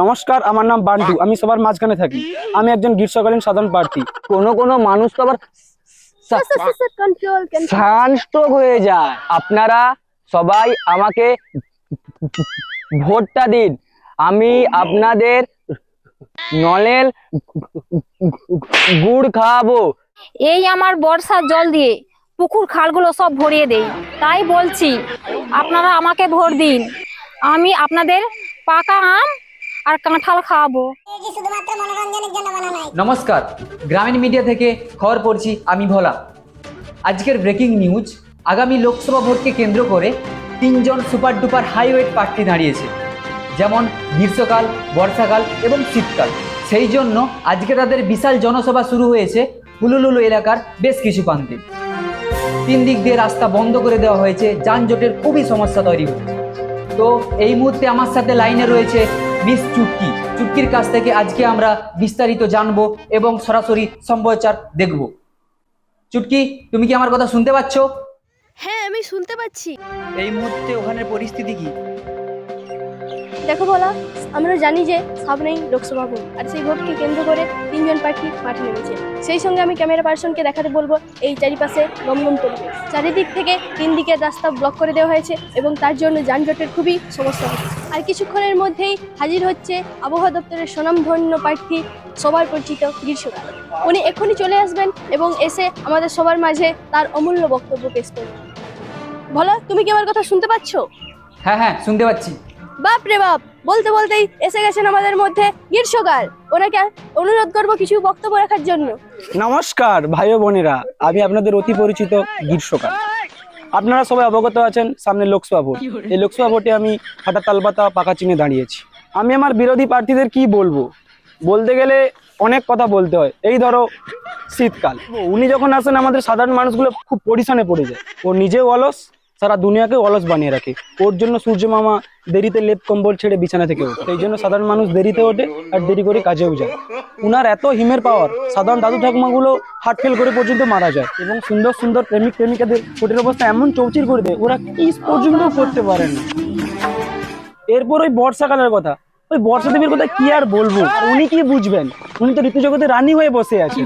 নমস্কার আমার নাম বান্টু আমি সবার মাঝখানে থাকি। আমি একজন গ্রীষ্মকালীন সাধারণ প্রার্থী। কোনো কোনো মানুষ তো আবার সানস্ট্রোক হয়ে যায়। আপনারা সবাই আমাকে ভোটটা দিন। আমি আপনাদের নলেল গুড় খাওয়াবো। এই আমার বর্ষার জল দিয়ে পুকুর খালগুলো সব ভরিয়ে দেই। তাই বলছি আপনারা আমাকে ভোট দিন। আমি আপনাদের পাকা আম আর কাঁঠাল খাওয়াবো। নমস্কার গ্রামীণ মিডিয়া থেকে খবর পড়ছি আমি ভোলা। আজকের ব্রেকিং নিউজ আগামী লোকসভা ভোটকে কেন্দ্র করে তিনজন সুপার ডুপার হাইওয়েট প্রার্থী দাঁড়িয়েছে। যেমন গ্রীষ্মকাল বর্ষাকাল এবং শীতকাল। সেই জন্য আজকে তাদের বিশাল জনসভা শুরু হয়েছে হুলুলুলু এলাকার বেশ কিছু প্রান্তে। তিন দিক দিয়ে রাস্তা বন্ধ করে দেওয়া হয়েছে যানজটের খুবই সমস্যা তৈরি হচ্ছে। তো এই মুহূর্তে আমার সাথে লাইনে রয়েছে মিস চুটকি চুটকির কাছ থেকে আজকে আমরা বিস্তারিত জানব এবং সরাসরি সম্প্রচার দেখব। চুটকি তুমি কি আমার কথা শুনতে পাচ্ছ? হ্যাঁ আমি শুনতে পাচ্ছি। এই মুহূর্তে ওখানের পরিস্থিতি কি? দেখো বলা আমরা জানি যে সামনেই লোকসভা ভোট আর সেই ভোটকে কেন্দ্র করে তিনজন প্রার্থী মাঠে নেমেছে। সেই সঙ্গে আমি ক্যামেরা পার্সনকে দেখাতে বলব এই চারিপাশে গমগম পরিবেশ। চারিদিক থেকে তিন দিকের রাস্তা ব্লক করে দেওয়া হয়েছে এবং তার জন্য যানজটের খুবই সমস্যা হচ্ছে। আর কিছুক্ষণের মধ্যেই হাজির হচ্ছে আবহাওয়া দপ্তরের স্বনামধন্য প্রার্থী সবার পরিচিত গ্রীষ্মকাল। উনি এক্ষুনি চলে আসবেন এবং এসে আমাদের সবার মাঝে তার অমূল্য বক্তব্য পেশ করবেন। বলো তুমি কি আমার কথা শুনতে পাচ্ছ? হ্যাঁ হ্যাঁ শুনতে পাচ্ছি। বাপ রে বাপ বলতে বলতেই এসে গেছেন আমাদের মধ্যে গ্রীষ্মকাল। ওনাকে অনুরোধ করব কিছু বক্তব্য রাখার জন্য। নমস্কার ভাই বোনেরা আমি আপনাদের অতি পরিচিত গ্রীষ্মকাল। আপনারা সবাই অবগত আছেন সামনে লোকসভা ভোট। এই লোকসভা ভোটে আমি হাটা তালপাতা পাকা চিনে দাঁড়িয়েছি। আমি আমার বিরোধী প্রার্থীদের কি বলব? বলতে গেলে অনেক কথা বলতে হয়। এই ধরো শীতকাল। উনি যখন আসেন আমাদের সাধারণ মানুষগুলো খুব পরিশানে পড়ে যায়। ও নিজেও অলস সারা দুনিয়াকে অলস বানিয়ে রাখে। ওর জন্য সূর্য মামা দেরিতে লেপ কম্বল ছেড়ে বিছানা থেকে ওঠে। সেই জন্য সাধারণ মানুষ দেরিতে ওঠে আর দেরি করে কাজেও যায়। উনার এত হিমের পাওয়ার সাধারণ দাদু ঠাকুমাগুলো হার্ট ফেল করে পর্যন্ত মারা যায় এবং সুন্দর সুন্দর প্রেমিক প্রেমিকাদের কোটের অবস্থা এমন চৌচির করে দেয়, ওরা কি পর্যন্ত করতে পারে না। এরপর ওই বর্ষাকালের কথা। ওই বর্ষা দেবীর কথা কি আর বলব? উনি কি বুঝবেন? উনি তো ঋতু জগতে রানী হয়ে বসে আছে।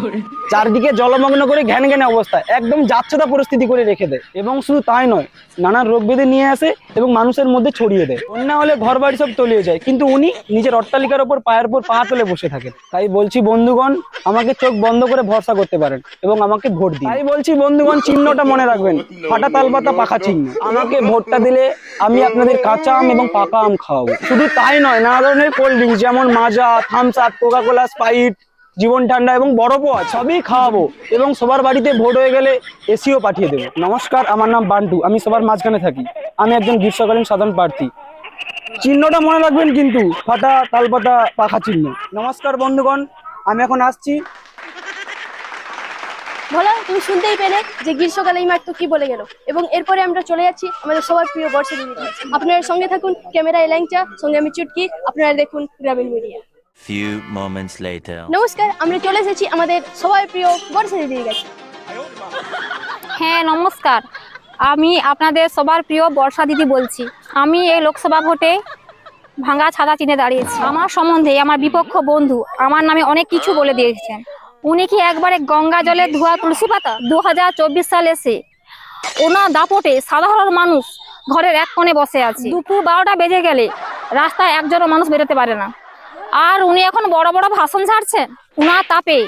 চারদিকে জলমগ্ন করে ঘ্যান ঘ্যান অবস্থা। একদম যাচ্ছেতা পরিস্থিতি করে রেখে দেয়। এবং শুধু তাই নয় নানান রোগ বেঁধে নিয়ে আসে এবং মানুষের মধ্যে ছড়িয়ে দেয়। বন্যা হলে ঘর বাড়ি সব তলিয়ে যায়। কিন্তু উনি নিজের অট্টালিকার ওপর পায়ের উপর পা তুলে বসে থাকেন। তাই বলছি বন্ধুগণ আমাকে চোখ বন্ধ করে ভরসা করতে পারেন এবং আমাকে ভোট দিন। তাই বলছি বন্ধুগণ চিহ্নটা মনে রাখবেন। ফাটা তালপাতা পাখা চিহ্ন। আমাকে ভোটটা দিলে আমি আপনাদের কাঁচা আম এবং পাকা আম খাওয়াবো। শুধু তাই নয় নানা ধরনের কোল্ড ড্রিঙ্কস যেমন Maaza Thums Up Coca Cola Sprite জীবন ঠান্ডা এবং বরফও আছে সবই খাওয়াবো। এবং সবার বাড়িতে ভোট হয়ে গেলে এসিও পাঠিয়ে দেবো। নমস্কার, আমার নাম বান্টু, আমি সবার মাঝখানে থাকি। আমি একজন গ্রীষ্মকালীন সাধারণ প্রার্থী। চিহ্নটা মনে রাখবেন কিন্তু, ফাটা তালপাতা পাখা চিহ্ন। নমস্কার বন্ধুগণ, আমি এখন আসছি। বলো, তুমি শুনতেই পেলে যে গ্রীষ্মকাল এই মাত্র কি বলে গেল। এবং এরপরে আমরা চলে যাচ্ছি আমাদের সবার প্রিয় বর্ষা। আপনারা সঙ্গে থাকুন, ক্যামেরায় ল্যাংচা, সঙ্গে আমি চুটকি, আপনারা দেখুন গ্রামীণ মিডিয়া। Few moments later. নমস্কার আমরা চলে এসেছি আমাদের সবার প্রিয় বর্ষা দিদির কাছে। হ্যাঁ নমস্কার। আমি আপনাদের সবার প্রিয় বর্ষা দিদি বলছি। আমি এই লোকসভা ভোটে ভাঙা ছাতা চিনে দাঁড়িয়েছি। আমার সম্বন্ধে আমার বিপক্ষ বন্ধু আমার নামে অনেক কিছু বলে দিয়েছেন। উনি কি একবারে গঙ্গা জলে ধোয়া তুলসী পাতা দু হাজার চব্বিশ সালে এসে ওনার দাপটে সাধারণ মানুষ ঘরের এক কোণে বসে আছে? দুপুর বারোটা বেজে গেলে রাস্তায় একজনও মানুষ বেরোতে পারে না। আর উনি এখন বড় বড় ভাষণ ছাড়ছেন। উনার তাপে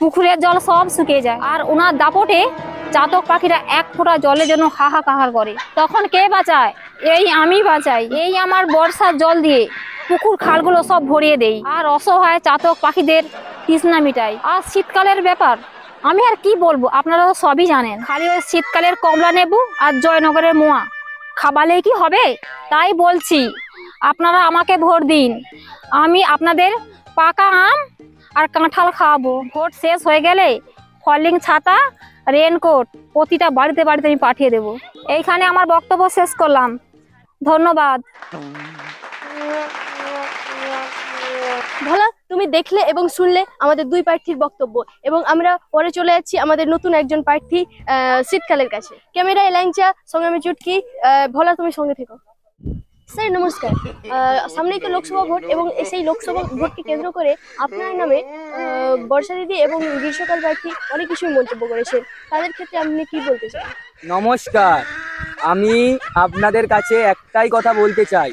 পুকুরের জল সব শুকিয়ে যায়। আর ওনার দাপটে চাতক পাখিরা এক ফোঁটা জলের জন্য হাহাকাহার করে। তখন কে বাঁচায়? এই আমি বাঁচাই। এই আমার বর্ষার জল দিয়ে পুকুর খালগুলো সব ভরিয়ে দেই। আর অসহায় চাতক পাখিদের তৃষ্ণা মিটাই। আর শীতকালের ব্যাপার, আমি আর কি বলব? আপনারা তো সবই জানেন। খালি ওই শীতকালের কমলা নেবু আর জয়নগরের মোয়া। খাবালে কি হবে? তাই বলছি। আপনারা আমাকে ভোট দিন। আমি আপনাদের পাকা আম আর কাঁঠাল খাওয়াবো। ভোট শেষ হয়ে গেলে ফলিং ছাতা রেনকোট প্রতিটা বাড়িতে বাড়িতে আমি পাঠিয়ে দেব। এইখানে আমার বক্তব্য শেষ করলাম। ধন্যবাদ। ভোলা, তুমি দেখলে এবং শুনলে আমাদের দুই প্রার্থীর বক্তব্য এবং আমরা পরে চলে যাচ্ছি আমাদের নতুন একজন প্রার্থী শীতকালের কাছে। ক্যামেরায় ল্যাংচা সঙ্গে আমি চুটকি। ভোলা, তুমি সঙ্গে থেকো। স্যার, নমস্কার। সামনেই তো লোকসভা ভোট এবং সেই লোকসভা ভোটকে কেন্দ্র করে আপনার নামে বর্ষা দিদি এবং গ্রীষ্মকাল প্রার্থী অনেক কিছুই মন্তব্য করেছেন তাদের ক্ষেত্রে আপনি কি বলতে চান? নমস্কার। আমি আপনাদের কাছে একটাই কথা বলতে চাই।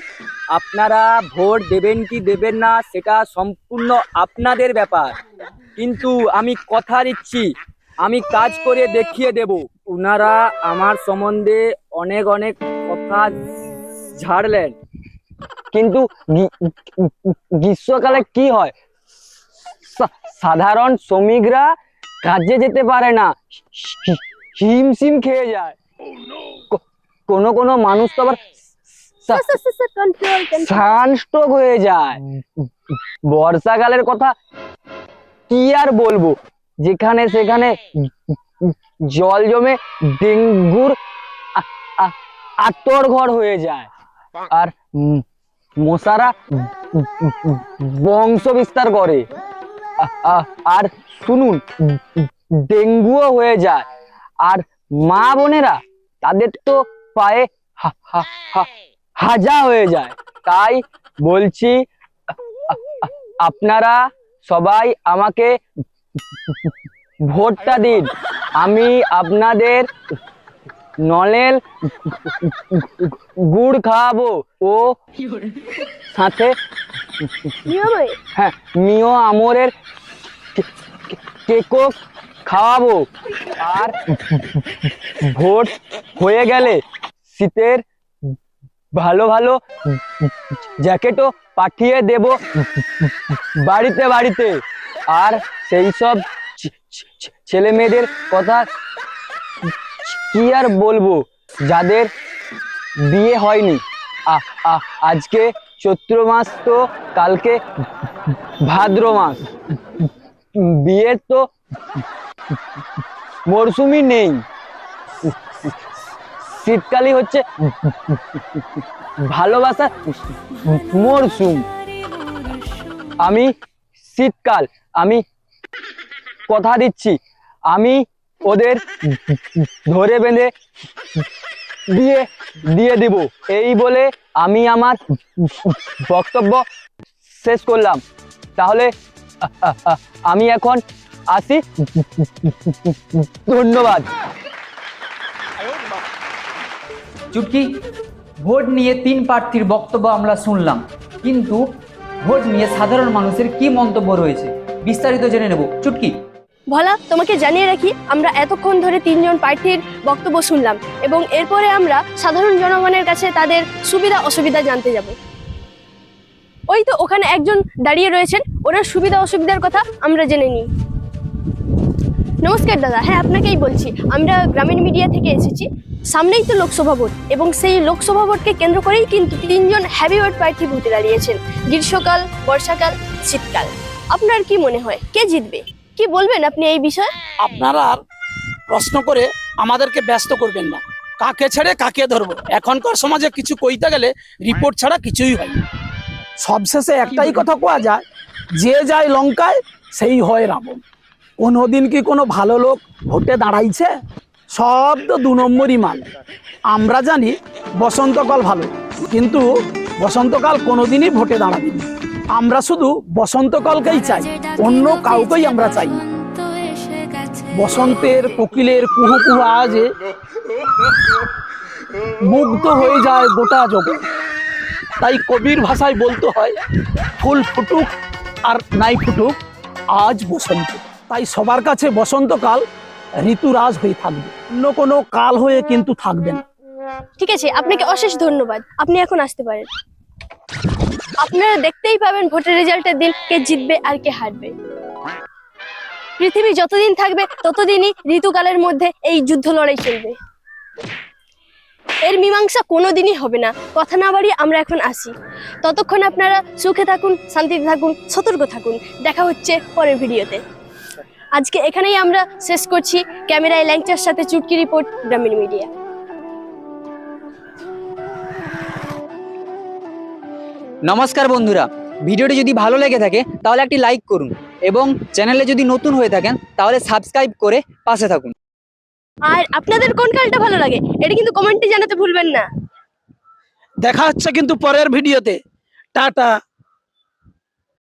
আপনারা ভোট দেবেন কি দেবেন না, সেটা সম্পূর্ণ আপনাদের ব্যাপার। কিন্তু আমি কথা দিচ্ছি, আমি কাজ করে দেখিয়ে দেব। ওনারা আমার সম্বন্ধে অনেক অনেক কথা ঝাড়লেন। কিন্তু গ্রীষ্মকালে কি হয়? সা- সাধারণ শ্রমিকরা কাজে যেতে পারে না। হিমশিম খেয়ে যায়। কোনো কোনো মানুষ তো আবার সানস্ট্রোক হয়ে যায়। বর্ষাকালের কথা কি আর বলব? যেখানে সেখানে জল জমে ডেঙ্গুর আ- আ- আতর ঘর হয়ে যায়। আর মশারা বংশ বিস্তার করে। আর শুনুন ডেঙ্গুও হয়ে যায়। আর মা বোনেরা, তাদের তো পায়ে হাজা হয়ে যায়। তাই বলছি, আপনারা সবাই আমাকে ভোটটা দিন। আমি আপনাদের নলেল গুড় খাওয়াবো। ও সাথে হ্যাঁ মিও আমরের কে- কে- কেকও খাওয়াবো। আর ভোট হয়ে গেলে শীতের ভালো ভালো জ্যাকেটও পাঠিয়ে দেব বাড়িতে বাড়িতে। আর সেই সব ছেলে মেয়েদের কথা কি আর বলব? যাদের বিয়ে হয়নি। আ- আ- আজকে চৈত্র মাস তো, কালকে ভাদ্র মাস। বিয়ের তো মরশুমই নেই। শীতকালই হচ্ছে ভালোবাসা মরশুম আমি শীতকাল, আমি কথা দিচ্ছি। আমি ওদের ধরে বেঁধে দিয়ে দিয়ে দিব। এই বলে আমি আমার বক্তব্য শেষ করলাম। তাহলে, আমি এখন আসি। ধন্যবাদ। চুটকি ভোট নিয়ে তিন প্রার্থীর বক্তব্য আমরা শুনলাম। কিন্তু ভোট নিয়ে সাধারণ মানুষের কি মন্তব্য রয়েছে, বিস্তারিত জেনে নেব। চুটকি ভলা, তোমাকে জানিয়ে রাখি, আমরা এতক্ষণ ধরে তিনজন প্রার্থীর বক্তব্য শুনলাম এবং এরপরে আমরা সাধারণ জনগণের কাছে তাদের সুবিধা অসুবিধা জানতে যাব। ওই তো, ওখানে একজন দাঁড়িয়ে রয়েছেন, ওনার সুবিধা অসুবিধার কথা আমরা জেনে নিই। নমস্কার দাদা হ্যাঁ আপনাকেই বলছি, আমরা গ্রামীণ মিডিয়া থেকে এসেছি। সামনেই তো লোকসভা ভোট এবং সেই লোকসভা ভোটকে কেন্দ্র করেই কিন্তু তিনজন হ্যাভিওয়েট প্রার্থী ভোটে দাঁড়িয়েছেন, গ্রীষ্মকাল, বর্ষাকাল, শীতকাল। আপনার কি মনে হয়, কে জিতবে? কি বলবেন আপনি এই বিষয়ে? আপনারা আর প্রশ্ন করে আমাদেরকে ব্যস্ত করবেন না। কাকে ছেড়ে কাকে ধরবো? এখনকার সমাজে কিছু কইতে গেলে রিপোর্ট ছাড়া কিছুই হয় না। সবশেষে একটাই কথা কোয়া যায়, যে যায় লঙ্কায়, সেই হয় রাবণ। কোনোদিন কি কোনো ভালো লোক ভোটে দাঁড়াইছে? সব তো দু নম্বরই মাল। আমরা জানি বসন্তকাল ভালো, কিন্তু বসন্তকাল কোনোদিনই ভোটে দাঁড়াবে না। আমরা শুধু বসন্তকালকেই চাই, অন্য কাউকেই আমরা চাই বসন্তের কোকিলের কুহু কুহু আওয়াজে মুগ্ধ হয়ে যায় গোটা জগৎ। তাই কবির ভাষায় বলতে হয়, ফুল ফুটুক আর নাই ফুটুক, আজ বসন্ত। তাই সবার কাছে বসন্তকাল ঋতুরাজ হয়ে থাকবে। অন্য কোনো কাল হয়ে কিন্তু থাকবে না। ঠিক আছে, আপনাকে অশেষ ধন্যবাদ। আপনি এখন আসতে পারেন। আপনারা দেখতেই পাবেন ভোটের রেজাল্টের দিন কে জিতবে আর কে হারবে। পৃথিবী যতদিন থাকবে, ততদিনই ঋতুকালের মধ্যে এই যুদ্ধ লড়াই চলবে। এর মীমাংসা কোনোদিনই হবে না। কথা না বাড়িয়ে আমরা এখন আসি। ততক্ষণ আপনারা সুখে থাকুন, শান্তিতে থাকুন, সতর্ক থাকুন। দেখা হচ্ছে পরের ভিডিওতে। আজকে এখানেই আমরা শেষ করছি। ক্যামেরায় ল্যাংচার সাথে চুটকি রিপোর্ট, গ্রামীণ মিডিয়া। নমস্কার বন্ধুরা। ভিডিওটি যদি ভালো লেগে থাকে তাহলে একটি লাইক করুন এবং চ্যানেলে যদি নতুন হয়ে থাকেন তাহলে সাবস্ক্রাইব করে পাশে থাকুন। আর আপনাদের কোন কালটা ভালো লাগে এটা কিন্তু কমেন্টে জানাতে ভুলবেন না। দেখা হচ্ছে কিন্তু পরের ভিডিওতে। টাটা।